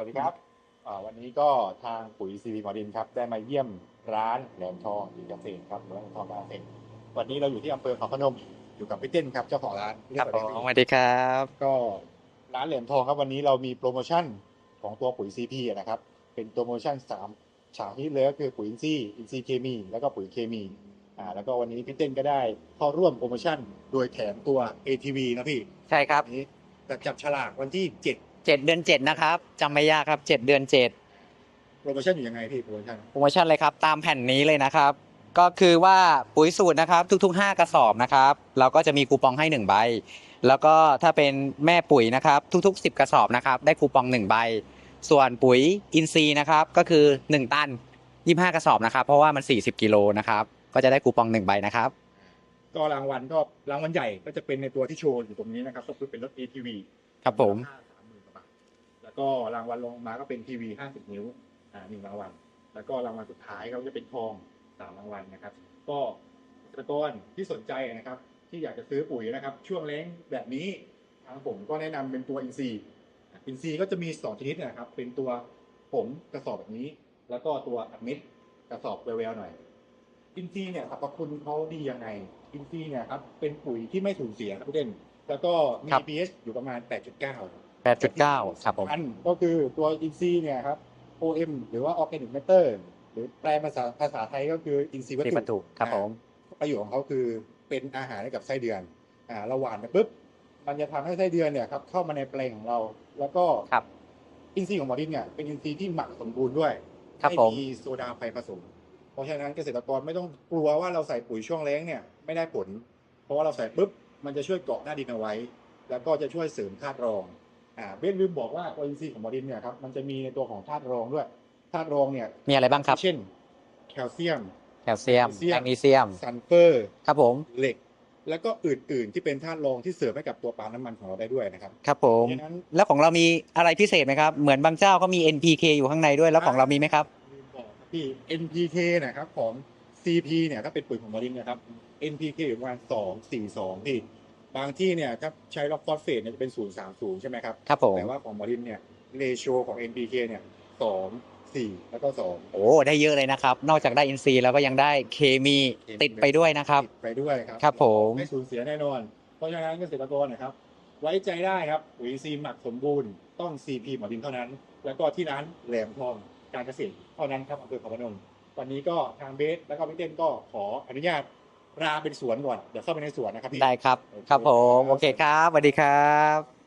วัสดีครับอ่าวันนี้ก็ทางปุ๋ยซีพีมอดินครับ ได้มาเยี่ยมร้านแหลมทองอีกเกษตรครับร้านแหลมทองการเกษตรวันนี้เราอยู่ที่อำเภอเขาพนมอยู่กับพี่เต้นครับเจ้าของร้านครับเยกผว่ามเต้นสวัสดีครับ ก็ร้านแหลมทองครับวันนี้เรามีโปรโมชั่นของตัวปุ๋ยซีพีนะครับ เป็นโปรโมชั่นสามฉากที่เลยก็คือปุ๋ยอินทรีย์อินทรีย์เคมี แล้วก็ปุ๋ยเคมีอ่าแล้วก็วันนี้พี่เต้นก็ได้เข้าร่วมโปรโมชั่นโดยแถมตัว ATV นะพี่ ใช่ครับอันนี้จะจับฉลากวันที่ 7 เจ็ดเดือนเจ็ดนะครับจำไม่ยากครับเจ็ดเดือนเจ็ดโปรโมชั่นอยู่ยังไงพี่โปรโมชั่นโปรโมชั่นเลยครับ ตามแผ่นนี้เลยนะครับ ก็คือว่าปุ๋ยสูตรนะครับ ทุก ๆ 5 กระสอบนะครับ เราก็จะมีคูปองให้ 1 ใบ แล้วก็ถ้าเป็นแม่ปุ๋ยนะครับ ทุก ๆ 10 กระสอบนะครับ ได้คูปอง 1 ใบ ส่วนปุ๋ยอินทรีย์นะครับ ก็คือ 1 ตัน 25 กระสอบนะครับ เพราะว่ามัน 40 กิโลนะครับ ก็จะได้คูปอง 1 ใบนะครับก็รางวัลก็รางวัลใหญ่ก็จะเป็นในตัวที่โชว์อยู่ตรงนี้นะครับก็คือเป็นรถ ATV ครับผม แล้วก็รางวัลลงมาก็เป็นทีวี 50 นิ้วอ่าหนึ่งรางวัล แล้วก็รางวัลสุดท้ายก็จะเป็นทองสามรางวัลนะครับ ก็เกษตรกรที่สนใจนะครับ ที่อยากจะซื้อปุ๋ยนะครับ ช่วงแล้งแบบนี้ทางผมก็แนะนำเป็นตัวอินซีอินซีก็จะมีสองชนิดนะครับ เป็นตัวผมกระสอบแบบนี้ แล้วก็ตัวอัดเม็ดกระสอบแววๆหน่อย อินซีย์เนี่ยสรรพคุณเขาดียังไง อินซีย์เนี่ยครับเป็นปุ๋ยที่ไม่สูญเสียครับพี่เด่นแล้วก็มี ครับ pH อยู่ประมาณ 8.9 8.9 ครับผม อันก็คือตัวอินซีย์เนี่ยครับ OM หรือว่า Organic Matter หรือแปลภาษาภาษาไทยก็คืออินทรีย์วัตที่ถุประตูครับผมประโยชน์ของเขาคือเป็นอาหารให้กับไส้เดือนอ่าเราหว่านไปปุ๊บมันจะทำให้ไส้เดือนเนี่ยครับเข้ามาในแปลงของเรา แล้วก็ครับอินทรีย์ของหมอดินเนี่ยเป็นอินทรีย์ที่หมักสมบูรณ์ด้วยครับไม่ผมมีโซดาไฟผสม เพราะฉะนั้นเกษตรกรไม่ต้องกลัวว่าเราใส่ปุ๋ยช่วงแล้งเนี่ยไม่ได้ผล เพราะว่าเราใส่ปุ๊บมันจะช่วยเกาะหน้าดินเอาไว้ แล้วก็จะช่วยเสริมธาตุรอง อ่าเบนลืมบอกว่าตัวอินทรีย์ของหมอดินเนี่ยครับมันจะมีในตัวของธาตุรองด้วยธาตุรองเนี่ยมีอะไรบ้างครับ เช่นแคลเซียมแคลเซียม แคลเซียมแมกนีเซียมซัลเฟอร์ครับผมเหล็ก แล้วก็อื่นๆที่เป็นธาตุรองที่เสริมให้กับตัวปาล์มน้ำมันของเราได้ด้วยนะครับครับผมเพราะฉะนั้นแล้วของเรามีอะไรพิเศษไหมครับ เหมือนบางเจ้าก็มี NPK อยู่ข้างในด้วยแล้วของเรามีไหมครับลืมบอกครับพี่ NPK นะครับของ CP เนี่ยถ้าเป็นปุ๋ยของมอรินนะครับ NPK อยู่ประมาณ2 4 2พี่ บางที่เนี่ยครับใช้ล็อกฟอสเฟตเนี่ยจะเป็น 0 3 0 ใช่ไหมครับ ครับผม แต่ว่าของมอรินเนี่ยเรโชของ NPK เนี่ย2 4แล้วก็2โอ้ ได้เยอะเลยนะครับ นอกจากได้อินทรีย์แล้วก็ยังได้เคมีติดไปด้วยนะครับ ติดไปด้วยครับครับผม ไม่สูญเสียแน่นอน เพราะฉะนั้นเกษตรกรนะครับ ไว้ใจได้ครับปุ๋ยซีหมักสมบูรณ์ต้อง CP หมอดินเท่านั้น แล้วก็ที่ร้านแหลมทองการเกษตรเท่านั้นครับอำเภอเขาพนมวันนี้ก็ทางเบสแล้วก็พี่เต้นก็ขออนุญาต ลาเป็นสวนก่อน เดี๋ยวเข้าไปในสวนนะครับพี่ ได้ครับ ครับผม โอเคครับสวัสดีครับ